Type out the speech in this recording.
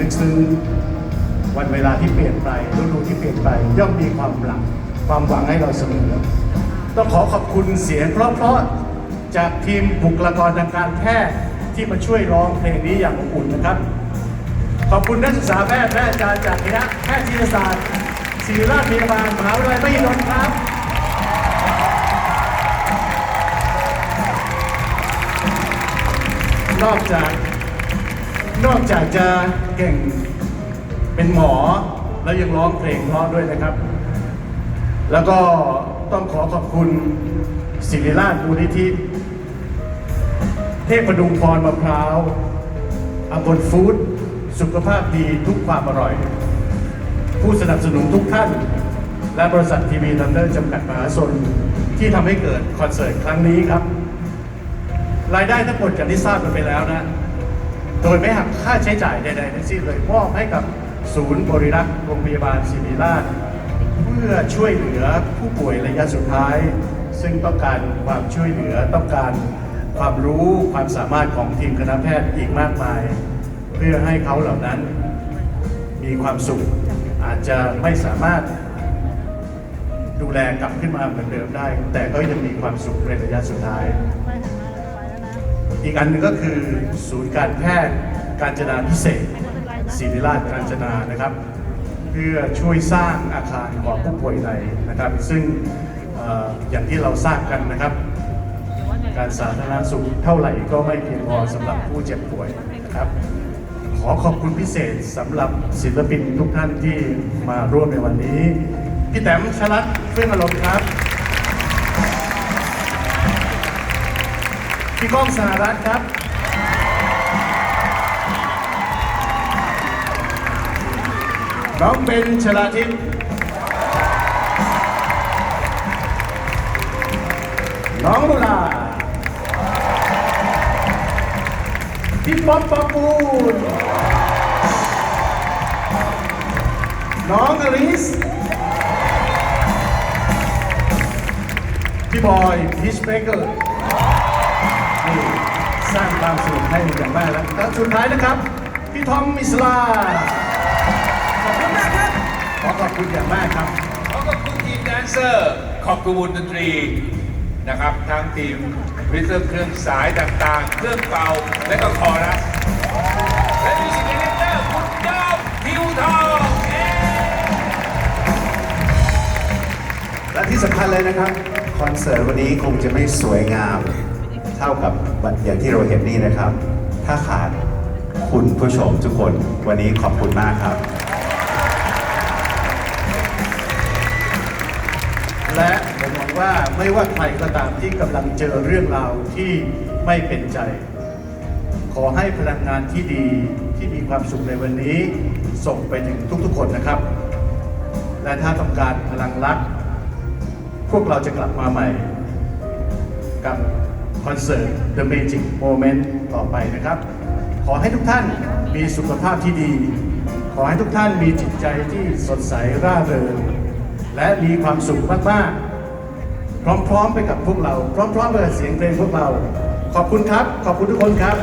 ลึกซึ้งวันเวลาที่เปลี่ยนไปฤดูที่เปลี่ยนไปย่อมมีความหลังความหวังให้เราเสมอต้องขอขอบคุณเสียงเพราะๆจากทีมบุคลากรทางการแพทย์ที่มาช่วยร้องเพลงนี้อย่างอบอุ่นนะครับ ขอบคุณนักศึกษาแพทย์และอาจารย์จากคณะแพทยศาสตร์ศิริราชพยาบาลมหาวิทยาลัยมหิดลครับนอกจาก นอกจากจะเก่งเป็นหมอแล้วยังร้องเพลงเพราะด้วยนะครับ แล้วก็ต้องขอขอบคุณศิริราชมูลนิธิเทพประดุงพรมะพร้าวอัมพลฟู้ดสุขภาพดีทุกความอร่อย ผู้สนับสนุนทุกท่าน และบริษัททีวีทันเดอร์จำกัดมหาชนที่ทำให้เกิดคอนเสิร์ตครั้งนี้ครับ รายได้ทั้งหมดอย่างที่ทราบกันไปแล้วนะ โดยไม่หักค่าใช้จ่ายใดๆทั้งสิ้นเลยมอบให้กับศูนย์บริรักษ์โรงพยาบาลศิริราช เพื่อช่วยเหลือผู้ป่วยระยะสุดท้าย ซึ่งต้องการความช่วยเหลือต้องการความรู้ความสามารถของทีมคณะแพทย์อีกมากมาย เพื่อให้เขาเหล่านั้นมีความสุข อาจจะไม่สามารถดูแลกลับขึ้นมาเหมือนเดิมได้ แต่ก็ยังมีความสุขในระยะสุดท้าย อีกอันหนึ่งก็คือศูนย์การแพทย์การจนาพิเศษศิริราชการจนานะครับ เพื่อช่วยสร้างอาคารของผู้ป่วยในนะครับ ซึ่งเอ่ออย่างที่เราทราบกันนะครับ การสาธารณสุขเท่าไหร่ก็ไม่เพียงพอสำหรับผู้เจ็บป่วยนะครับ ขอขอบคุณพิเศษสำหรับศิลปินทุกท่านที่มาร่วมในวันนี้ พี่แต้มชลัดเฟื่องอารมณ์ครับ พี่ก้องสหรัฐครับน้องเบนชลาทิพย์น้องลุลาพี่ป๊อปปอปูนน้องอลิสพี่บอยพีชเบเกอร์ นี่สร้างความสนุกให้อย่างมากแล้วแล้วสุดท้ายนะครับ พี่ทอมอิสลาขอบคุณมากครับขอขอบคุณอย่างมากครับขอขอบคุณทีมแดนเซอร์ขอบคุณวงดนตรีนะครับทั้งทีมริทึมเครื่องสายต่างๆ เครื่องเป่าและก็คอรัสและมิวสิกดีเรคเตอร์คุณยอดทิวทองเย้และที่สำคัญเลยนะครับ คอนเสิร์ตวันนี้คงจะไม่สวยงาม เท่ากับอย่างที่เราเห็นนี่นะครับ ถ้าขาดคุณผู้ชมทุกคนวันนี้ขอบคุณมากครับ และผมหวังว่าไม่ว่าใครก็ตามที่กำลังเจอเรื่องราวที่ไม่เป็นใจ ขอให้พลังงานที่ดีที่มีความสุขในวันนี้ ส่งไปถึงทุกๆคนนะครับ และถ้าต้องการพลังรัก พวกเราจะกลับมาใหม่กับ คอนเสิร์ต The Magic Moment ต่อไปนะครับ ขอให้ทุกท่านมีสุขภาพที่ดี ขอให้ทุกท่านมีจิตใจที่สดใสร่าเริง และมีความสุขมากๆ พร้อมๆไปกับพวกเรา พร้อมๆไปกับเสียงเพลงพวกเรา ขอบคุณครับ ขอบคุณทุกคนครับ